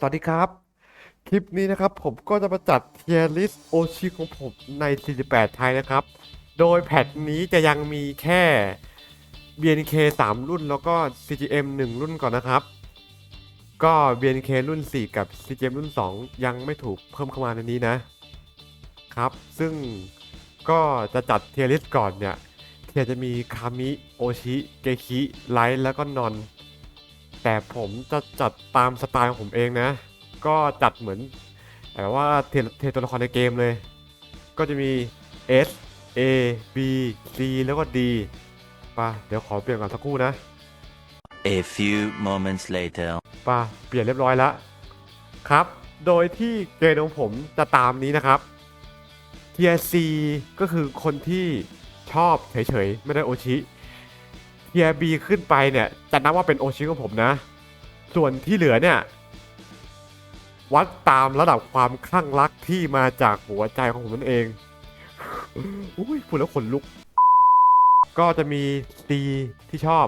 สวัสดีครับ คลิปนี้นะครับผมก็จะมาจัดเทียร์ลิสโอชิของผมใน 48 ไทยนะครับ โดยแพทนี้จะยังมีแค่ BNK 3 รุ่นแล้วก็ CGM 1 รุ่นก่อนนะครับ ก็ BNK รุ่น 4 กับ CGM รุ่น 2 ยังไม่ถูกเพิ่มเข้ามาในนี้นะครับ ซึ่งก็จะจัดเทียร์ลิสก่อนเนี่ยเทียจะมีคามิโอชิ เกคิไลท์แล้วก็นอน แต่ผมจะจัดตามสไตล์ของผมเองนะ ก็จัดเหมือนแบบว่าเทเทตัวละครในเกมเลย ก็จะมี S A B C แล้วก็ D ป่ะเดี๋ยวขอเปลี่ยนก่อนสักครู่นะ A few moments later. ป่ะเปลี่ยนเรียบร้อยแล้วครับ โดยที่เกณฑ์ของผมจะตามนี้นะครับ Tier C ก็คือคนที่ชอบเฉยๆ ไม่ได้โอชิ Tier B ขึ้นไปเนี่ยจะนับว่าเป็นโอชิของผมนะ ส่วนที่เหลือเนี่ย วัดตามระดับความคลั่งรักที่มาจากหัวใจของผมนั่นเองอุ้ยพูดแล้วขนลุก ก็จะมี C ที่ชอบ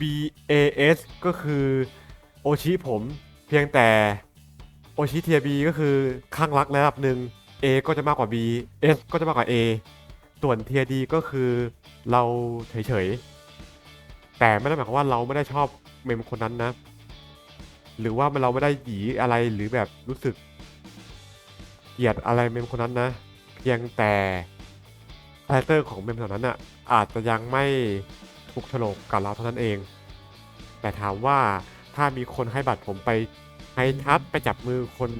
B A S ก็คือโอชิผมเพียงแต่โอชิเทียบ b ก็คือข้างรักระดับหนึ่ง A ก็จะมากกว่า B S ก็จะมากกว่า A ส่วนเทีย D ก็คือเราเฉยๆ แต่ไม่ได้หมายความว่าเราไม่ได้ชอบเมมคนนั้นนะ หรือว่าเราไม่ได้หยีอะไรหรือแบบรู้สึกเกลียดอะไรเมมคนนั้นนะ เพียงแต่คาแรคเตอร์ของเมมเหล่านั้นอะอาจจะยังไม่ถูกโฉลกกับเราเท่านั้นเอง แต่ถามว่าถ้ามีคนให้บัตรผมไปให้ทัดไปจับมือคน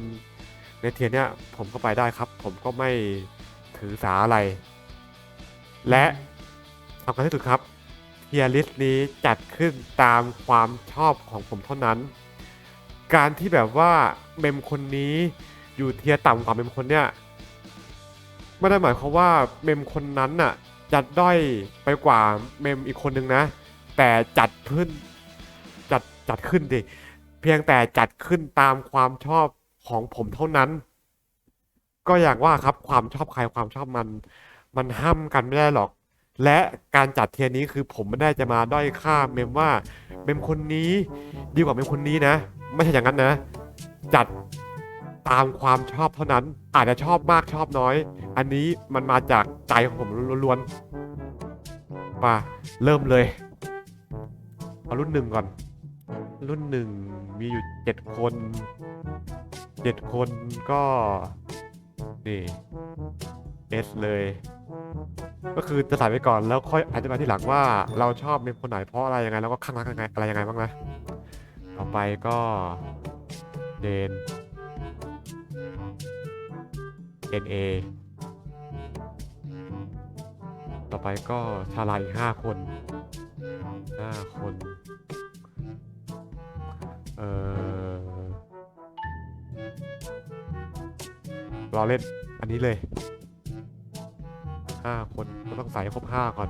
ในเทียร์เนี่ยผมก็ไปได้ครับ ผมก็ไม่ถือสาอะไร และสำคัญที่สุดครับ เทียร์ลิสต์นี้จัดขึ้นตามความชอบของผมเท่านั้น การที่แบบว่าเมมคนนี้อยู่เทียร์ต่ำกว่าเมมคนเนี้ยไม่ได้หมายความว่าเมมคนนั้นน่ะจะด้อยไปกว่าเมมอีกคนนึงนะ แต่จัดขึ้นจัดจัดขึ้นดิเพียงแต่จัดขึ้นตามความชอบของผมเท่านั้น ก็อย่างว่าครับความชอบใครความชอบมัน มันห้ามกันไม่ได้หรอก และการจัดเทียนี้คือผมไม่ได้จะมาด้อยค่าเมมว่าเมมคนนี้ดีกว่าเมมคนนี้นะ ไม่ใช่อย่างนั้นนะ จัดตามความชอบเท่านั้น อาจจะชอบมากชอบน้อย อันนี้มันมาจากใจของผมล้วนๆมาเริ่มเลย เอารุ่นหนึ่งก่อน รุ่นหนึ่งมีอยู่เจ็ดคนเจ็ดคนก็ นี่เอสเลย ก็คือจะใส่ไปก่อนแล้วค่อยอธิบายที่หลังว่าเราชอบเมมคนไหนเพราะอะไรยังไงแล้วก็ข้างรักยังไงอะไรยังไงบ้างนะต่อไปก็เดนเดนเอต่อไปก็ชาลาอีกห้าคนห้าคน เออราเล่นอันนี้เลย ห้าคนก็ต้องใส่ครบห้าก่อน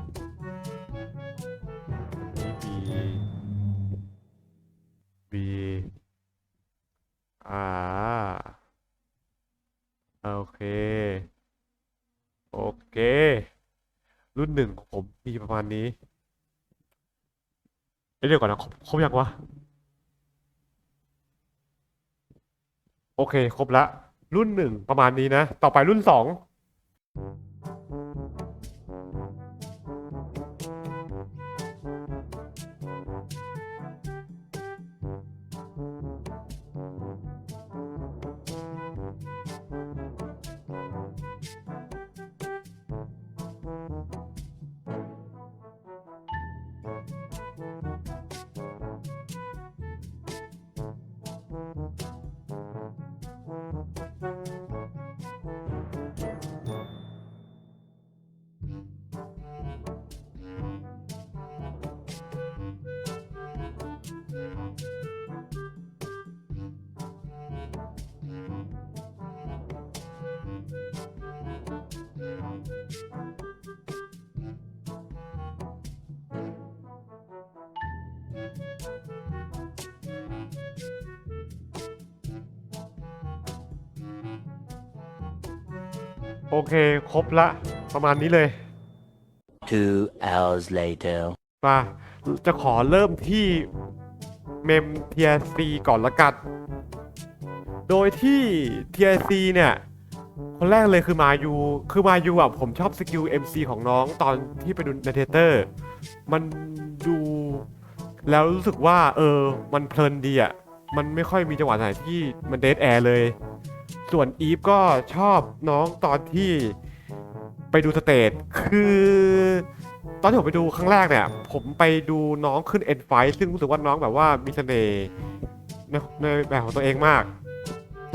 นี้มี B อ่าโอเค โอเค รุ่นหนึ่งของผมมีประมาณนี้เอ้ยเดี๋ยวก่อนนะครบครบยังวะ โอเค ครบละ รุ่นหนึ่งประมาณนี้นะ ต่อไปรุ่นสอง โอเค ครบละ ประมาณนี้เลย Two hours later. มาจะขอเริ่มที่เมมเทียซีก่อนละกัน โดยที่ TIC เนี่ย คนแรกเลยคือมายูคือมายูอะผมชอบสกิล MC ของน้องตอนที่ไปดูในเทเตอร์ มันดูแล้วรู้สึกว่า เออ มันเพลินดีอะ มันไม่ค่อยมีจังหวะไหนที่มันเดทแอร์เลย ส่วนอีฟก็ชอบน้องตอนที่ไปดูสเตจคือ ตอนที่ผมไปดูครั้งแรกเนี่ย ผมไปดูน้องขึ้นเอ็นไฟซึ่งรู้สึกว่าน้องแบบว่ามีเสน่ห์ในในแบบของตัวเองมาก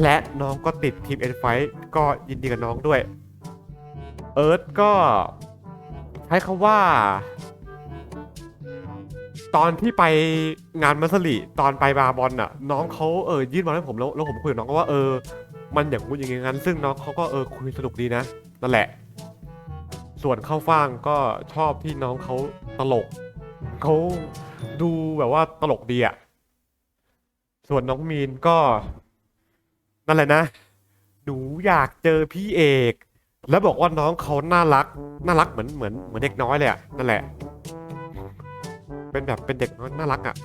และน้องก็ติดทีมเอ็นไฟก็ยินดีกับน้องด้วย เอิร์ธก็ใช้คำว่า ตอนที่ไปงานมัสลิตอนไปบาบอลน่ะ น้องเขาเออยื่นมาให้ผมแล้วแล้วผมคุยกับน้องก็ว่าเออ มันอย่างงู้นอย่างงี้งั้นซึ่งน้องเขาก็เออคุยสนุกดีนะนั่นแหละ ส่วนเข้าฟ่างก็ชอบที่น้องเขาตลกเขาดูแบบว่าตลกดีอะส่วนน้องมีนก็ นั่นแหละนะ หนูอยากเจอพี่เอก แล้วบอกว่าน้องเขาน่ารัก น่ารักเหมือนเหมือนเหมือนเด็กน้อยเลยอะนั่นแหละ เป็นแบบเป็นเด็กน้อยน่ารักอะ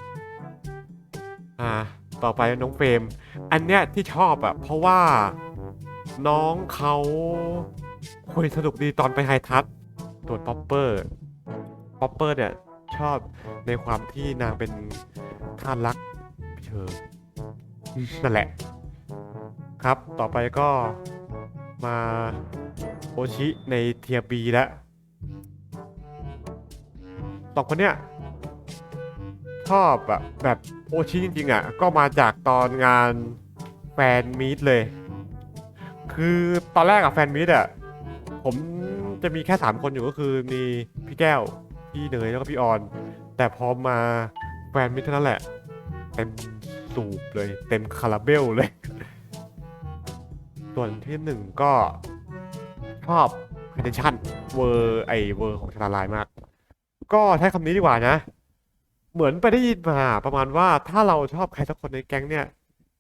อ่า ต่อไปน้องเฟรม อันเนี้ยที่ชอบอะเพราะว่าน้องเขาคุยสนุกดีตอนไปไฮทัชส่วนป๊อปเปอร์ป๊อปเปอร์เนี่ยชอบในความที่นางเป็นท่านรักเธอนั่นแหละ ครับต่อไปก็มาโอชิในเทียบีแล้วสอคนเนี้ยชอบแบบแบบ โอชิจริงๆอะก็มาจากตอนงานแฟนมีตเลย คือตอนแรกอะแฟนมีตอะผมจะมีแค่สามคนอยู่ก็คือมีพี่แก้ว พี่เนยแล้วก็พี่ออน แต่พอมาแฟนมิตรเท่านั้นแหละ เต็มสูบเลย เต็มคาราเบลเลย ส่วนที่หนึ่งก็ชอบค n เ e ชั่นเวอร์ไอเวอร์ของชาลาลายมาก ก็ใช้คำนี้ดีกว่านะ เหมือนไปได้ยินมาประมาณว่าถ้าเราชอบใครสักคนในแก๊งเนี่ย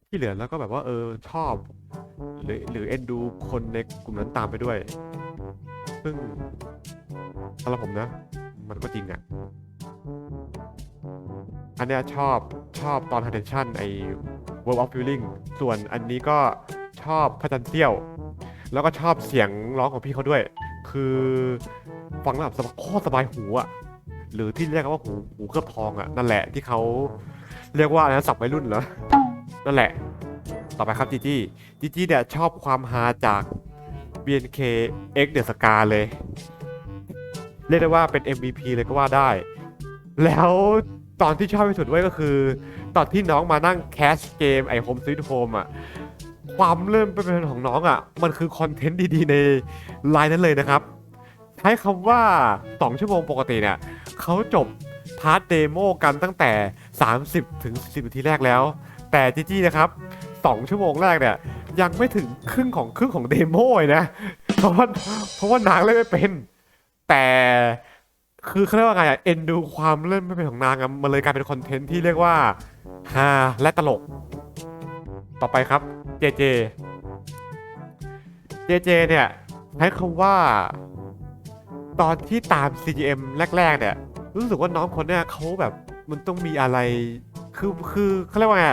ที่เหลือแล้วก็แบบว่าเออชอบ หรือหรือเอ็นดูคนในกลุ่มนั้นตามไปด้วย ซึ่งสำหรับผมนะ มันก็จริงอะ่ะอันเนี้ยชอบชอบตอน attention ไอ้ world of feeling ส่วนอันนี้ก็ชอบพระจันทร์เตี้ยว แล้วก็ชอบเสียงร้องของพี่เขาด้วย คือฟังแล้วแบบสบายโคตรสบายหูอะ่ะ หรือที่เรียกกันว่าหูหูเคลือบทองอะ่ะนั่นแหละที่เขาเรียกว่าอะไรนะสับวัยรุ่นเหรอนั่นแหละ ต่อไปครับจีจี้จีจี้เนี่ยชอบความฮาจาก BNK X The Scar เลย เรียกได้ว่าเป็น MVP เลยก็ว่าได้ แล้วตอนที่ชอบที่สุดไว้ก็คือ ตอนที่น้องมานั่งแคสเกมไอโฮมซีทโฮมอะความเริ่มเป็นของน้องอะ มันคือคอนเทนต์ดีๆในไลน์นั้นเลยนะครับ ใช้คำว่า 2 ชั่วโมงปกติเนี่ยเขาจบพาร์ทเดโมกันตั้งแต่ 30 ถึง 10นาทีแรกแล้ว แต่จีจี้นะครับ 2 ชั่วโมงแรกเนี่ยยังไม่ถึงครึ่งของครึ่งของเดโมเลยนะ เพราะว่าเพราะว่านางเล่นไม่เป็น แต่คือเขาเรียกว่าไงเอ็นดูความเล่นไม่เป็นของนางอะมันเลยกลายเป็นคอนเทนต์ที่เรียกว่าฮาและตลก ต่อไปครับเจเจเจเจเนี่ยใช้คำว่า ตอนที่ตาม CGM แรก ๆ เนี่ย รู้สึกว่าน้องคนเนี่ยเขาแบบมันต้องมีอะไร คือคือเขาเรียกว่าไง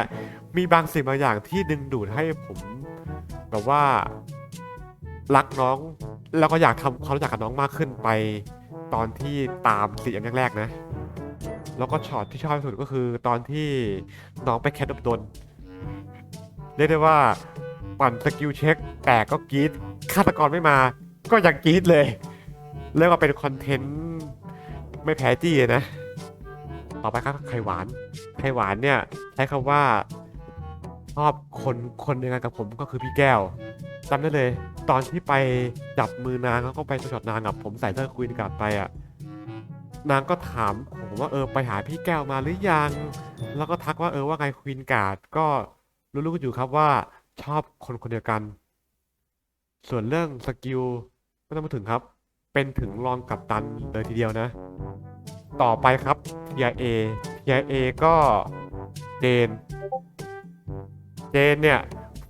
มีบางสิ่งบางอย่างที่ดึงดูดให้ผมแบบว่ารักน้องแล้วก็อยากทำความรู้จักกับน้องมากขึ้นไป ตอนที่ตามสีอันแรกๆนะ แล้วก็ช็อตที่ชอบที่สุดก็คือตอนที่น้องไปแคทดับดนเรียกได้ว่าปั่นสกิลเช็คแต่ก็กรีดฆาตกรไม่มา ก็ยังกรีดเลย เรียกว่าเป็นคอนเทนต์ไม่แพ้จี้นะ ต่อไปครับไข่หวาน ไข่หวานเนี่ยใช้คำว่าชอบคนคนเดียวกันกับผมก็คือพี่แก้วจำได้เลย ตอนที่ไปจับมือนางแล้วก็ไปช็อตนางกับผมใส่เสื้อคุยกับไปอะนางก็ถามผมว่าเออไปหาพี่แก้วมาหรือยัง แล้วก็ทักว่าเออว่าไงควีนการ์ดก็รู้ๆกันอยู่ครับว่าชอบคนคนเดียวกัน ส่วนเรื่องสกิลไม่ต้องมาถึงครับ เป็นถึงรองกับตันเลยทีเดียวนะ ต่อไปครับ TIA TIA ก็เจนเจนเนี่ย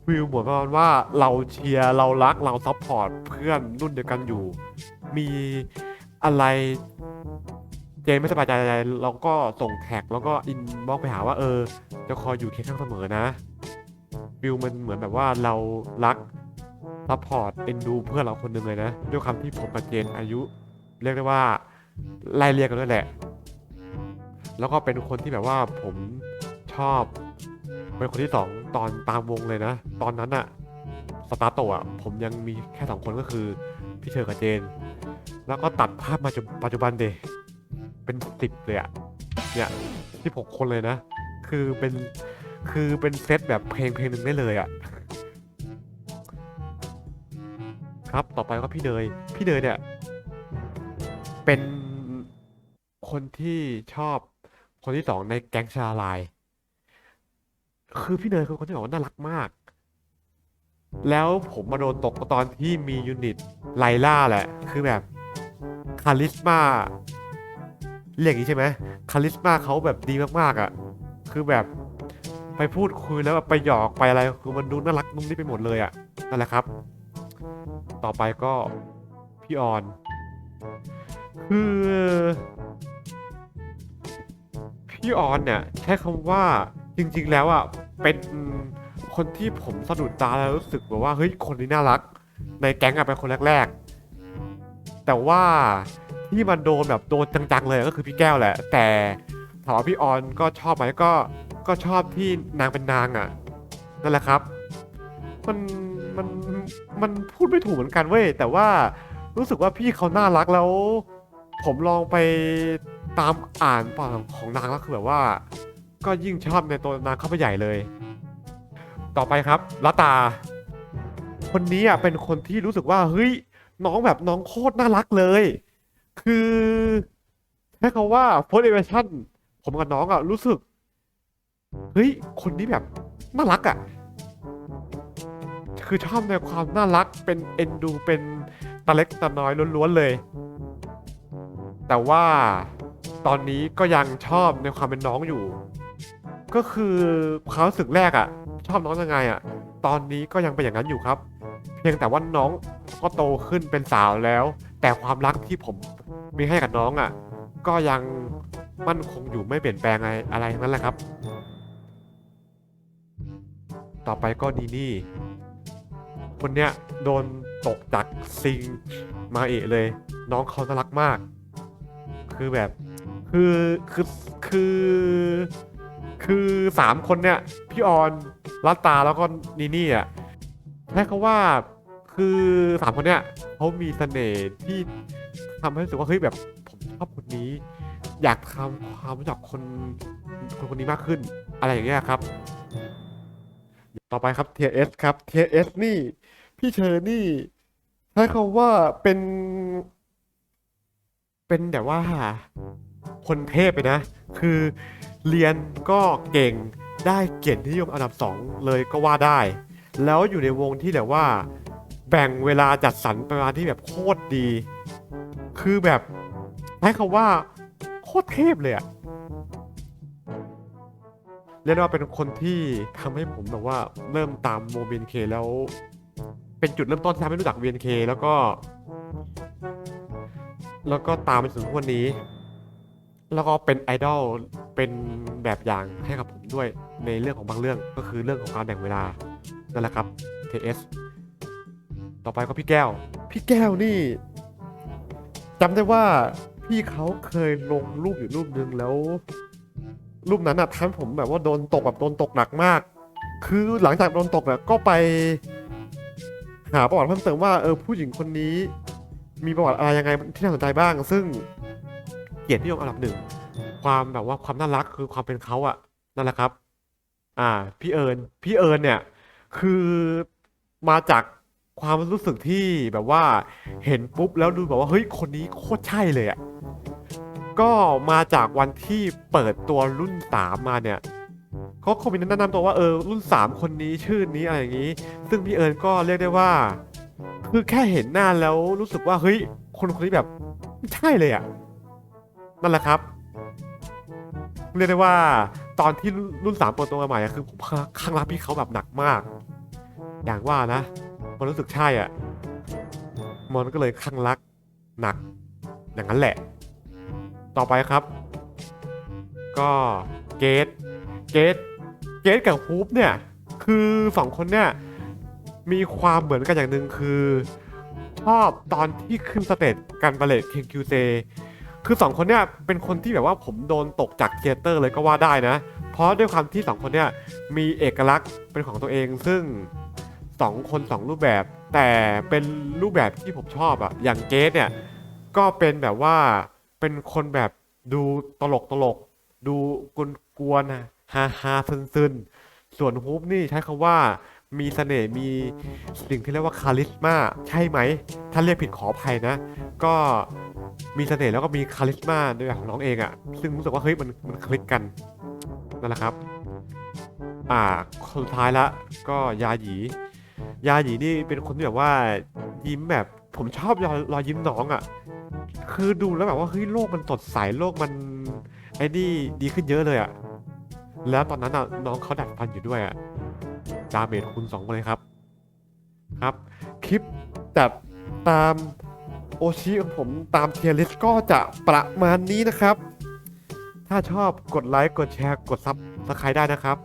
ฟิลเหมือนประมาณว่าเราเชียร์เรารักเราซัพพอร์ตเพื่อนรุ่นเดียวกันอยู่ มีอะไรเจนไม่สบายใจอะไรเราก็ส่งแท็กแล้วก็อินบ็อกไปหาว่าเออ จะคอยอยู่เคียงข้างเสมอนะฟิลมันเหมือนแบบว่าเรารัก ซัพพอร์ตเอ็นดูเพื่อนเราคนหนึ่งเลยนะ ด้วยความที่ผมกับเจนอายุ เรียกได้ว่าไล่เรียกกันด้วยแหละ แล้วก็เป็นคนที่แบบว่าผมชอบเป็นคนที่สองตอนตามวงเลยนะ ตอนนั้นอะสตาร์โตอะผมยังมีแค่สองคนก็คือพี่เชอร์กับเจน แล้วก็ตัดภาพมาจนปัจจุบันเดเป็นสิบเลยอะเนี่ยที่หกคนเลยนะ คือเป็นคือเป็นเซตแบบเพลงเพลงหนึ่งได้เลยอะ ครับ ต่อไปก็พี่เนย พี่เนยเนี่ย เป็นคนที่ชอบคนที่สองในแก๊งชาลาย คือพี่เนยคือคนที่บอกว่าน่ารักมาก แล้วผมมาโดนตกตอนที่มียูนิตไลล่าแหละ คือแบบคาริสมาเรียกอย่างนี้ใช่ไหมคาริสมาเขาแบบดีมากๆอะ คือแบบไปพูดคุยแล้วแบบไปหยอกไปอะไร คือมันดูน่ารักนุ่มนิ่มไปหมดเลยอะ นั่นแหละครับ ต่อไปก็พี่ออนคือพี่ออนเนี่ยใช้คำว่าจริงๆแล้วอะเป็นคนที่ผมสะดุดตาแล้วรู้สึกแบบว่าเฮ้ยคนนี้น่ารัก ในแก๊งอะเป็นคนแรกๆ แต่ว่าที่มันโดนแบบโดนจังๆเลยก็คือพี่แก้วแหละ แต่ถามว่าพี่ออนก็ชอบไหมก็ก็ชอบที่นางเป็นนางอะนั่นแหละครับ มัน มันมันพูดไม่ถูกเหมือนกันเว้ยแต่ว่ารู้สึกว่าพี่เขาน่ารักแล้ว ผมลองไปตามอ่านปาของนางแล้วคือแบบว่า ก็ยิ่งชอบในตัวนางเข้าไปใหญ่เลย ต่อไปครับละตา คนนี้อะเป็นคนที่รู้สึกว่าเฮ้ยน้องแบบน้องโคตรน่ารักเลย คือใช้คำว่า first impression ผมกับน้องอะรู้สึก เฮ้ย คนนี้แบบน่ารักอะ คือชอบในความน่ารักเป็นเอ็นดูเป็นตาเล็กตาน้อยล้วนๆเลย แต่ว่าตอนนี้ก็ยังชอบในความเป็นน้องอยู่ ก็คือความรู้สึกแรกอะชอบน้องยังไงอะตอนนี้ก็ยังเป็นอย่างนั้นอยู่ครับ เพียงแต่ว่าน้องก็โตขึ้นเป็นสาวแล้ว แต่ความรักที่ผมมีให้กับน้องอะก็ยังมั่นคงอยู่ไม่เปลี่ยนแปลงอะไรอะไรทั้งนั้นแหละครับ ต่อไปก็นีนี่ คนเนี้ยโดนตกจากซิงมาเอะเลย น้องเขาน่ารักมาก คือแบบคือคือคือคือสามคนเนี่ยพี่ออนรัตตาแล้วก็นีนี่อะใช้คำว่าคือสามคนเนี่ยเขามีเสน่ห์ที่ทำให้รู้สึกว่าเฮ้ยแบบผมชอบคนนี้ อยากทำความรู้จักคนคนคนนี้มากขึ้น อะไรอย่างเงี้ยครับ ต่อไปครับ TS ครับ TS นี่ พี่เชอร์นี่ใช้คำว่าเป็น เป็นแบบว่า คนเทพไปนะ คือเรียนก็เก่งได้เกียรตินิยมอันดับสองเลยก็ว่าได้ แล้วอยู่ในวงที่แบบว่า แบ่งเวลาจัดสรรประมาณที่แบบโคตรดี คือแบบใช้คำว่าโคตรเทพเลยอะ รียกได้ว่าเป็นคนที่ทำให้ผมแบบว่าเริ่มตามโมเบนเคแล้ว เป็นจุดเริ่มต้นที่ทำให้รู้จัก VNK แล้วก็ แล้วก็ตามไปถึงทุกวันนี้ แล้วก็เป็นไอดอลเป็นแบบอย่างให้กับผมด้วยในเรื่องของบางเรื่องก็คือเรื่องของการแบ่งเวลานั่นแหละครับ TS ต่อไปก็พี่แก้ว พี่แก้วนี่จำได้ว่าพี่เขาเคยลงรูปอยู่รูปนึงแล้ว รูปนั้นอะทำให้ผมแบบว่าโดนตกแบบโดนตกหนักมาก คือหลังจากโดนตกเนี่ยก็ไป หาประวัติเพิ่มเติมว่าเออผู้หญิงคนนี้ มีประวัติอะไรยังไงที่น่าสนใจบ้าง ซึ่งเกียรตินิยมอันดับหนึ่งความแบบว่าความน่ารักคือความเป็นเขาอะนั่นแหละครับ อ่า พี่เอิญพี่เอิญเนี่ย คือมาจากความรู้สึกที่แบบว่าเห็นปุ๊บแล้วดูแบบว่าเฮ้ยคนนี้โคตรใช่เลยอะ ก็มาจากวันที่เปิดตัวรุ่นสามมาเนี่ยเขาคอมเมนต์แนะนำตัวว่าเออรุ่นสามคนนี้ชื่อนี้อะไรอย่างนี้ ซึ่งพี่เอิญก็เรียกได้ว่า คือแค่เห็นหน้าแล้วรู้สึกว่าเฮ้ยคนคนนี้แบบใช่เลยอะนั่นแหละครับ เรียกได้ว่าตอนที่รุ่นสามเปิดตัวใหม่อะคือผมข้างรักพี่เขาแบบหนักมาก อย่างว่านะ มันรู้สึกใช่อะมันก็เลยข้างรักหนัก อย่างนั้นแหละ ต่อไปครับ ก็เกตเกตเกตกับฮูปเนี่ยคือสองคนเนี่ยมีความเหมือนกันอย่างหนึ่งคือชอบตอนที่ขึ้นสเตจการบาเลตเคงคิวเซคือสองคนเนี่ยเป็นคนที่แบบว่าผมโดนตกจากเทเตอร์เลยก็ว่าได้นะ เพราะด้วยความที่สองคนเนี่ยมีเอกลักษณ์เป็นของตัวเองซึ่งสองคนสองรูปแบบ แต่เป็นรูปแบบที่ผมชอบอะอย่างเกสเนี่ยก็เป็นแบบว่า เป็นคนแบบดูตลกตลก ดูกวนกวนๆนะฮาฮาซึนซึนส่วนฮุบนี่ใช้คำว่ามีเสน่ห์มีสิ่งที่เรียกว่าคาลิสมาใช่ไหม ถ้าเรียกผิดขออภัยนะ ก็มีเสน่ห์แล้วก็มีคาลิสมาด้วยแบบของน้องเองอะซึ่งรู้สึกว่าเฮ้ยมันมันคลิกกันนั่นแหละครับ อ่าคนสุดท้ายละก็ยาหยี ยาหยีนี่เป็นคนที่แบบว่ายิ้มแบบผมชอบรอยรอยยิ้มน้องอะ่ะ คือดูแล้วแบบว่าเฮ้ยโลกมันสดใสโลกมันไอ้นี่ดีขึ้นเยอะเลยอะ่ะแล้วตอนนั้นอะน้องเขาดัดฟันอยู่ด้วยอะ่ะดาเมจคูณสองเลยครับครับ คลิปแบบตามโอชิของผมตามเทียร์ลิสก็จะประมาณนี้นะครับ ถ้าชอบกดไลค์กดแชร์กดซับสไครต์ได้นะครับ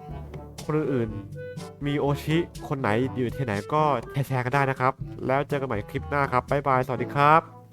คนอื่นๆมีโอชิคนไหนอยู่ที่ไหนก็แชร์กันได้นะครับ แล้วเจอกันใหม่คลิปหน้าครับบ๊ายบาย สวัสดีครับ